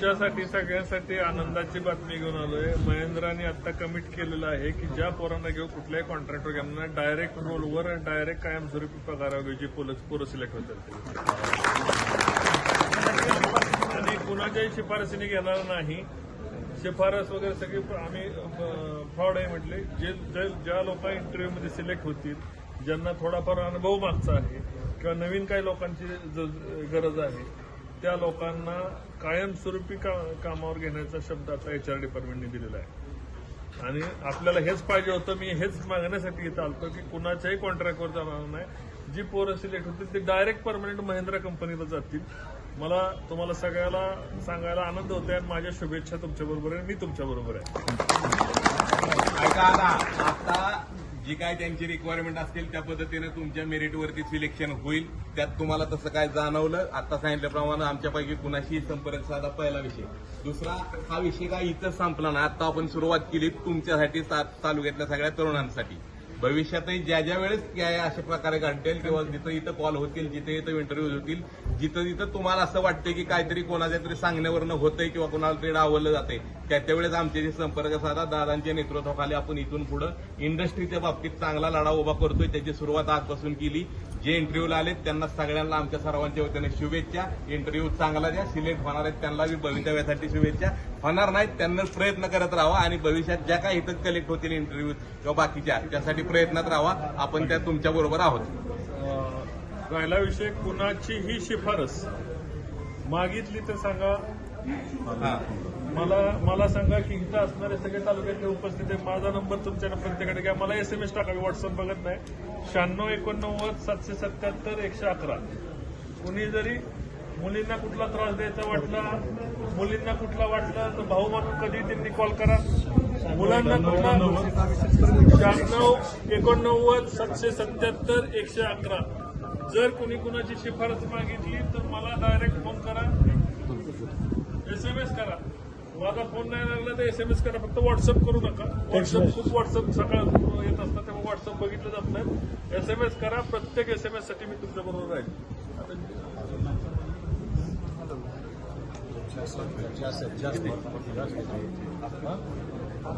तुमच्यासाठी सगळ्यांसाठी आनंदाची बातमी घेऊन आलोय. महेंद्राने आता कमिट केलेलं आहे की ज्या पोरांना घेऊ कुठल्याही कॉन्ट्रॅक्टवर घ्या. म्हणजे डायरेक्ट रोलवर डायरेक्ट कायमस्वरूपी पगारावर जे पोरं पोरं सिलेक्ट होतात. आणि कुणाच्याही शिफारसीने घेणार नाही. शिफारस वगैरे सगळी आम्ही फ्रॉड आहे म्हटले. जे ज्या लोक इंटरव्ह्यूमध्ये सिलेक्ट होतील ज्यांना थोडाफार अनुभव मागचा आहे किंवा नवीन काही लोकांची गरज आहे त्या लोकांना कायमस्वरूपी का कामावर घेण्याचा शब्द आता एच आर डिपार्टमेंटने दिलेला आहे. आणि आपल्याला हेच पाहिजे होतं मी हेच मागण्यासाठी इथं आलतो की कुणाच्याही कॉन्ट्रॅक्टवर जाणार नाही. जी पोरं सिलेक्ट होतील ती डायरेक्ट परमनंट महिंद्रा कंपनीला जातील. मला तुम्हाला सगळ्याला सांगायला आनंद होतोय आणि माझ्या शुभेच्छा तुमच्याबरोबर आहे मी तुमच्याबरोबर आहे. जी काय त्यांची रिक्वायरमेंट असतील त्या पद्धतीने तुमच्या मेरिटवरती सिलेक्शन होईल. त्यात तुम्हाला तसं काय जाणवलं आता सांगितल्याप्रमाणे आमच्यापैकी कुणाशी संपर्क साधा पहिला विषय. दुसरा हा विषय काय इथं संपला ना आता आपण सुरुवात केली तुमच्यासाठी तालुक्यातल्या सगळ्या तरुणांसाठी. भविष्यातही ज्या ज्या वेळेस अशा प्रकारे घडतील किंवा जिथं इथं कॉल होतील जिथे इथं इंटरव्ह्यूज होतील जिथं जिथं तुम्हाला असं वाटतंय की काहीतरी कोणाच्या तरी सांगण्यावरनं होतंय किंवा कोणाला तरी डावलं जातंय. त्या त्यावेळेस आमचे संपर्क साधा दादांच्या नेतृत्वाखाली आपण इथून पुढे इंडस्ट्रीच्या बाबतीत चांगला लढा उभा करतोय. त्याची सुरुवात आजपासून केली. जे इंटरव्ह्यूला आलेत त्यांना सगळ्यांना आमच्या सर्वांच्या वतीने शुभेच्छा. इंटरव्ह्यू चांगला द्या. सिलेक्ट होणार आहेत त्यांना भवितव्यासाठी शुभेच्छा. होणार नाहीत त्यांना प्रयत्न करत राहा आणि भविष्यात ज्या काही इथं कलेक्ट होतील इंटरव्ह्यू किंवा बाकीच्या त्यासाठी प्रयत्नात राहा आपण त्या तुमच्या बरोबर आहोत. अं, राहिला विषय कुणाचीही शिफारस मागितली तर सांगा. मला मला सांगा की इथं असणारे सगळे तालुक्यातले उपस्थित आहे माझा नंबर तुमच्या प्रत्येकाकडे घ्या. मला एस एम एस टाकावी व्हॉट्सअप बघत नाही. शहाण्णव एकोणनव्वद सातशे सत्याहत्तर एकशे अकरा. कुणी जरी मुलींना कुठला त्रास द्यायचा वाटला मुलींना कुठला वाटला तर भाऊ म्हणून कधी त्यांनी कॉल करा. मुलांना पुन्हा शहाण्णव एकोणनव्वद सातशे सत्याहत्तर एकशे अकरा. जर कुणी कुणाची शिफारस मागितली तर मला डायरेक्ट फोन करा. एस एम एस करा. माझा फोन नाही लागला तर एस एम एस करा. फक्त व्हॉट्सअप करू नका. व्हॉट्सअप खूप व्हॉट्सअप सकाळ येत असतात तेव्हा व्हॉट्सअप बघितलं जात नाही. एस एम एस करा. प्रत्येक एस एम एससाठी मी तुमच्या बरोबर राहील.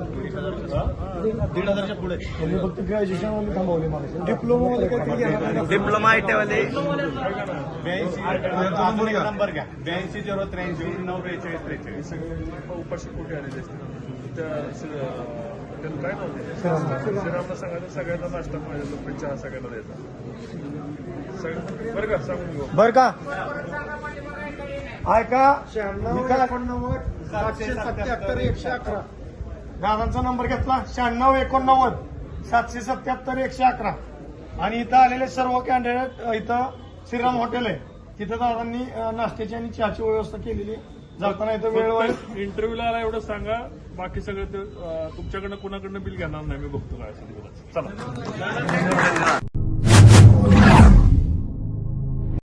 दीड हजारच्या पुढे. त्यांनी फक्त ग्रॅज्युएशनमध्ये थांबवले मला डिप्लोमा काहीतरी. डिप्लोमा आयटीवाले ब्याऐंशी नंबर घ्या. ब्याऐंशी झिरो त्र्याऐंशी नऊ बेचाळीस त्रेचाळीस सगळे उपाशी कुठे आलेले त्याला काय नव्हते श्रीरामला सांगायचं सगळ्यांना नाश्ता पाहिजे लोक चहा सगळ्यांना द्यायचा बरं का सांगून घेऊ. बर का? ऐका निकाल एकोणनव्वद सातशे सत्याहत्तर एकशे अकरा. दादांचा नंबर घेतला. शहाण्णव एकोणनव्वद सातशे सत्याहत्तर एकशे अकरा. आणि इथं आलेले सर्व कॅन्डिडेट इथं श्रीराम हॉटेल आहे. तिथं दादांनी नाश्त्याची आणि चहाची व्यवस्था केलेली आहे. जाताना इथं वेळोवेळी इंटरव्ह्यूला आला एवढं सांगा. बाकी सगळं ते, तुमच्याकडनं कुणाकडनं बिल घेणार नाही मी बघतो काय असेल चला.